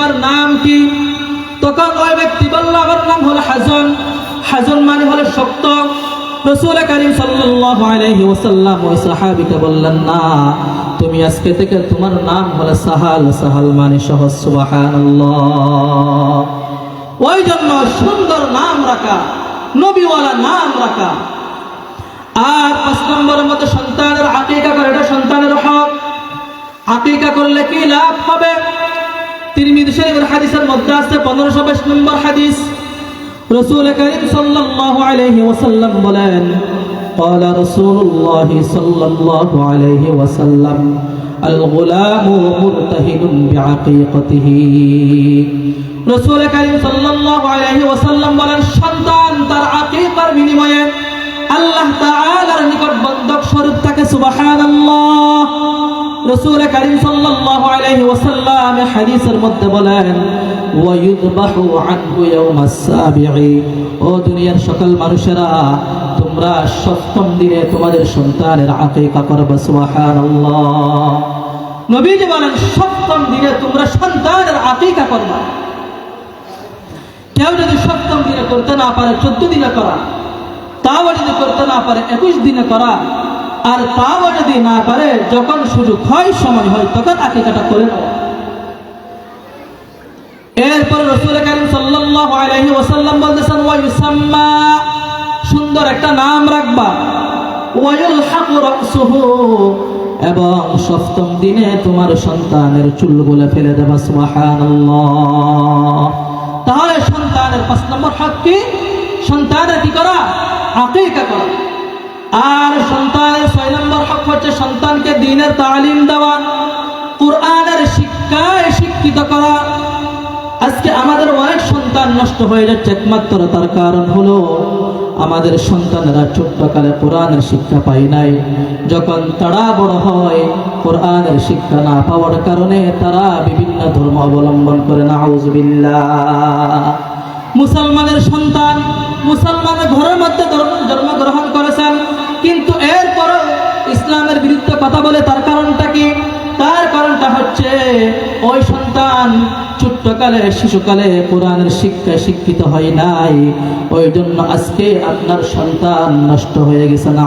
তোমার নাম কি? তখন ওই ব্যক্তি বলল, আমার নাম হলো হাজন। হাজন মানে হলো শক্ত। মানে জন্য সুন্দর নাম রাখা, নবীওয়ালা নাম রাখা। আর পাঁচ এটা সন্তানের হক। আকিকা করলে কি লাভ হবে? তিরমিজি শরীফের হাদিসের মধ্যে আছে পনেরোশো বাইশ নম্বর হাদিস রসুল করিম সাল্লাল্লাহু আলাইহি ওয়াসাল্লাম বলেন قال رسول الله صلى الله عليه وسلم الغلام مرتهن بعقيقته রসুল করিম সাল্লাল্লাহু আলাইহি ওয়াসাল্লাম বলেন সন্তান তার আকিকার বিনিময়ে আল্লাহ তাআলার রসুল করিম সাল্লাল্লাহু আলাইহি ওয়াসাল্লাম হাদিসের মধ্যে বলেন, ওয়ায়ুযবাহু আনহু ইয়াউমাস সাবিঈ। ও দুনিয়ার সকল মানুষেরা, তোমরা সপ্তম দিনে তোমাদের সন্তানের আকিকা করবে, সুবহানাল্লাহ। বলেন, সপ্তম দিনে তোমরা সন্তানের করবে। কেউ যদি সপ্তম দিনে করতে না পারে, চোদ্দ দিনে করা। তাও যদি করতে না পারে, একুশ দিনে করা। আর তাও যদি না পারে, যখন সুযোগ হয়, সময় হয়, তখন আকিকাটা করে নেওয়া এরপর রসুল করিম সাল্লাল্লাহু আলাইহি ওয়াসাল্লাম বলতেছেন ওয়া সুন্দর একটা নাম রাখবা। ওয়ায়ুলহাকু রাসুহু এবং সপ্তম দিনে তোমার সন্তানের চুলগুলো ফেলে দেবা, সুবহানাল্লাহ। তাহলে সন্তানের পাঁচ নম্বর হক কি? সন্তানের কি করা? আকিকা করা। আর সন্তানের ছয় নম্বর হক হচ্ছে সন্তানকে দিনের তালিম দেওয়া, কোরআনের শিক্ষায় শিক্ষিত করা। আজকে আমাদের অনেক সন্তান নষ্ট হয়ে যাচ্ছে, একমাত্র তার কারণ হলো আমাদের সন্তানেরা ছোট্টকালে কোরআনের শিক্ষা পায় নাই। যখন তারা বড় হয়, কোরআনের শিক্ষা না পাওয়ার কারণে তারা বিভিন্ন ধর্ম অবলম্বন করে। না মুসলমানের সন্তান, মুসলমানের ঘরের মধ্যে জন্মগ্রহণ করেছেন হচ্ছে ওই সন্তান ছোট্টকালে, শিশুকালে কোরআনের শিক্ষায় শিক্ষিত হয় নাই। ওই জন্য আজকে আপনার সন্তান নষ্ট হয়ে গেছে না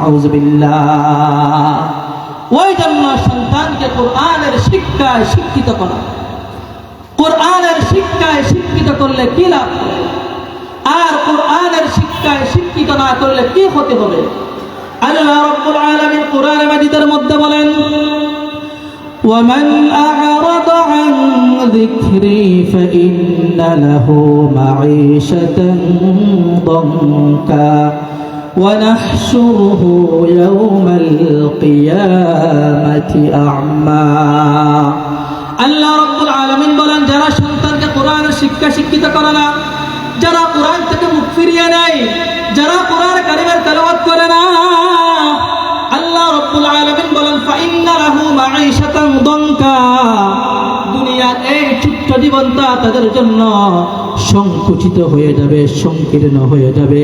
ওই জন্য সন্তানকে কোরআনের শিক্ষায় শিক্ষিত করা। কোরআনের শিক্ষায় শিক্ষিত করলে কি লাভ? আর কোরআনের শিক্ষায় শিক্ষিত না করলে কি হতে হবে? আল্লাহ রাব্বুল আলামিন কোরআন মাজিদের মধ্যে ومن أعرض عن ذكري فإن له معيشة ضنكا ونحشره يوم القيامة أعمى আল্লাহ রব্বুল আলমিন বলেন যারা সন্তানকে কোরআনের শিক্ষা শিক্ষিত করে না যারা কোরআন থেকে মুখ ফিরিয়ে নেয় যারা কোরআন কারিমের তেলাওয়াত করে না জীবনটা তাদের জন্য সংকুচিত হয়ে যাবে, সংকীর্ণ হয়ে যাবে।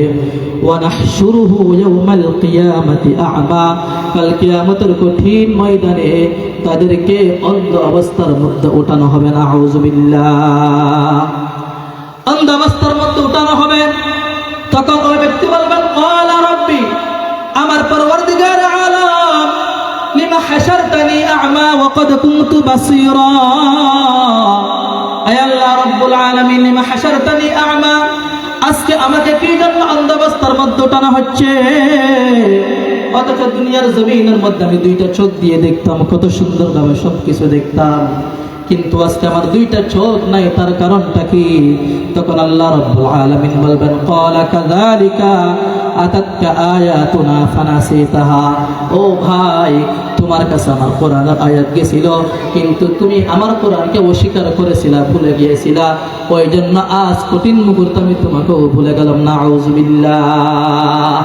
তাদেরকে অন্ধ অবস্থার মধ্যে ওঠানো হবে না। অন্ধ অবস্থার মধ্যে উঠানো হবে। তখন ওই ব্যক্তি বলবেন আমার পরওয়ারদিগার আলাম, লিমা আ'মা আয় আল্লাহ রাব্বুল আলামিন লিমা হাশারতানি আজকে আমাকে কি জন্য অন্ধ অবস্থার মধ্যে উঠানো হচ্ছে? অথচ দুনিয়ার জমিনের মধ্যে আমি দুইটা চোখ দিয়ে দেখতাম, কত সুন্দরভাবে সবকিছু দেখতাম। কিন্তু আজকে আমার দুইটা চোখ নাই, তার কারণটা কি? তখন আল্লাহ রাব্বুল আলামিন বলবেন, ক্বালা কাযালিকা আতাতকা আয়াতুনা ফানাসিতাহা। ও ভাই তোমার কাছে আমার কোরআনের আয়াত গেছিল, কিন্তু তুমি আমার কোরআনকে অস্বীকার করেছিলা, ভুলে গিয়েছিলা। ওই জন্য আজ কঠিন মুহূর্তে আমি তোমাকেও ভুলে গেলাম না আউযুবিল্লাহ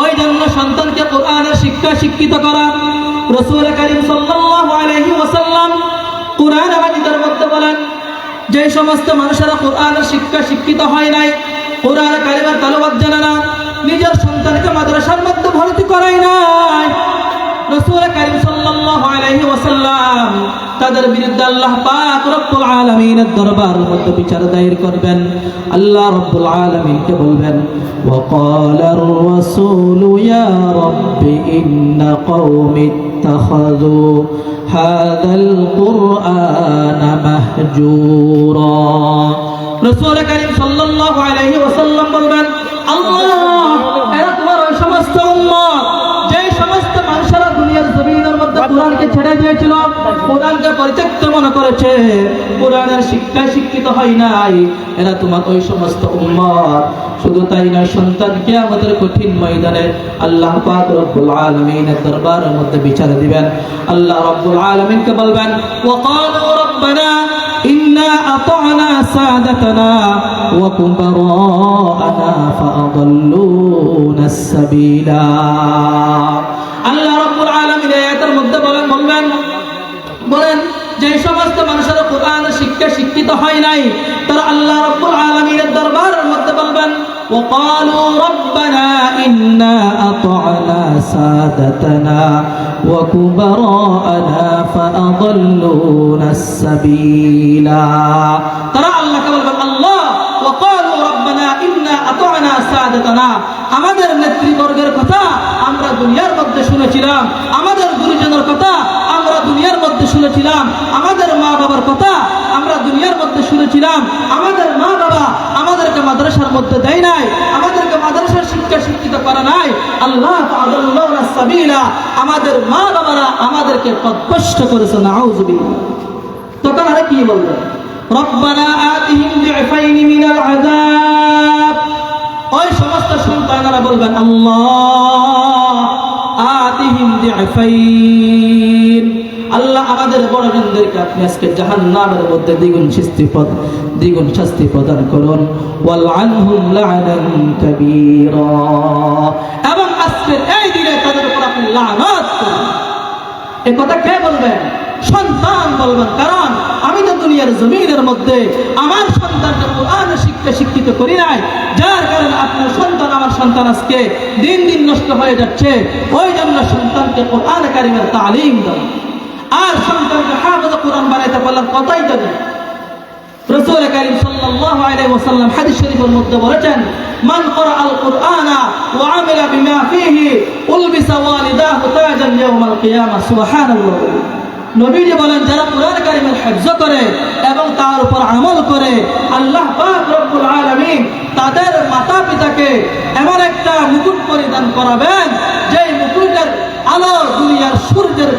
ওই জন্য সন্তানকে কোরআনের শিক্ষা শিক্ষিত করা, রসুল করিম সাল্লাল্লাহু আলাইহি ওয়াসাল্লাম কোরআন মধ্যে বলেন, যে সমস্ত মানুষেরা কোরআনের শিক্ষা শিক্ষিত হয় নাই, কোরআন তালবাদ জানে না, নিজের সন্তানকে মাদ্রাসার মধ্যে ভর্তি করায় নাই। রাসূল কারীম সাল্লাল্লাহু আলাইহি ওয়াসাল্লাম তাদের বিরুদ্ধে আল্লাহ পাক রব্বুল আলামিনের দরবার মধ্যে বিচার দায়ের করবেন আল্লাহ রব্বুল আলামিনকে বলবেন وقال الرسول يا رب إن قومي اتخذوا هذا القرآن مهجورا রসুল করিম সাল্লাল্লাহু আলাইহি ওয়াসাল্লাম পরিত্যক্ত মনে করেছে কোরআনের শিক্ষায় শিক্ষিত হয় নাই এরা তোমার ওই সমস্ত উম্মত শুধু তাই নয় সন্তানকে আমাদের কঠিন ময়দানে আল্লাহ পাক রব্বুল আলামিনের দরবারের মধ্যে বিচার দিবেন আল্লাহ রব্বুল আলামিনকে বলবেন ওয়াকালু রব্বানা إنا أطعنا سادتنا وكبراءنا فأضلونا السبيلا আল্লাহ রব্বুল আলামিন এই আয়াতের মধ্যে বলেন বলবেন বলেন যে সমস্ত মানুষের কোরআন শিক্ষা শিক্ষিত হয় নাই তারা আল্লাহ রব্বুল আলামিনের দরবারের মধ্যে বলবেন وقالوا ربنا إنا أطعنا سادتنا وكبراءنا فأضلونا السبيلا ترى الله كما الله وقالوا ربنا إنا أطعنا سادتنا আমাদের নেতৃবর্গের কথা আমরা দুনিয়ার মধ্যে শুনেছিলাম আমাদের গুরুজনের কথা আমরা দুনিয়ার মধ্যে শুনেছিলাম, আমাদের মা বাবার কথা আমরা দুনিয়ার মধ্যে শুনেছিলাম, আমাদের মা বাবা আমাদেরকে মাদ্রাসার মধ্যে দেয় নাই, আমাদেরকে মাদ্রাসার শিক্ষা শিক্ষিত করা নাই। আল্লাহ আমাদের মা বাবারা আমাদেরকে পদভ্রষ্ট করেছে নাউজুবিল্লাহ তখন আরে কি বলবে? ওই সমস্ত বলবেন, আল্লাহ আতিহিম দিফাইন আল্লাহ আমাদের বড়জনদেরকে আপনি আজকে জাহান্নামের মধ্যে দ্বিগুণ শাস্তি পদ দ্বিগুণ শাস্তি প্রদান করুন। এবং আজকের এই দিনে তাদের উপর আপনি লানত করুন। এ কথা কে বলবেন সন্তান বলবেন, কারণ আমি তো দুনিয়ার জমিনের মধ্যে আমার সন্তানকে কোরআন শিক্ষা শিক্ষিত করি নাই। যার কারণে আপনার সন্তান, আমার সন্তান আজকে দিন দিন নষ্ট হয়ে যাচ্ছে। ওই জন্য সন্তানকে কোরআন কারিমের তালিম দেন আর সন্তানকে হাফেজ কোরআন বানাইতে পারলাম কথাই নেই রসুল করিম সাল্লাল্লাহু আলাইহি ওয়াসাল্লাম হাদিস শরীফের মধ্যে বলেছেন, মান ক্বরাআ আল কুরআনা ওয়া আমিলা বিমা ফীহি, উলবিসা ওয়ালিদাহু তাজান ইয়াউমাল কিয়ামা সুবহানাল্লাহ। নবীজি বলেন, যারা কোরআন কারিমের হিফজ করে এবং তার উপর আমল করে, আল্লাহ পাক রব্বুল আলামিন তাদের মাতা পিতাকে এমন একটা মুকুট পরিধান করাবেন যে মুকুটের আলো দুনিয়ার সূর্যের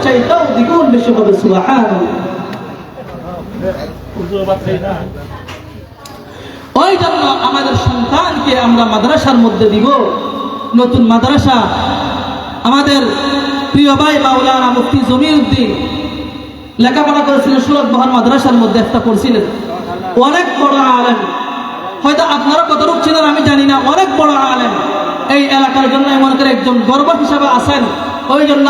ওই জন্য আমাদের সন্তানকে আমরা মাদ্রাসার মধ্যে দিব। নতুন মাদ্রাসা। আমাদের প্রিয় ভাই মাওলানা মুফতি জমিউদ্দিন লেখাপড়া করেছিলেন সুরত বহার মাদ্রাসার মধ্যে একটা করছিলেন অনেক বড় আলেম। হয়তো আপনারা কত রূপ ছিলেন আমি জানি না। অনেক বড় আলেম। এই এলাকার জন্য মনে করে একজন গর্ব হিসাবে আছেন। ওই জন্য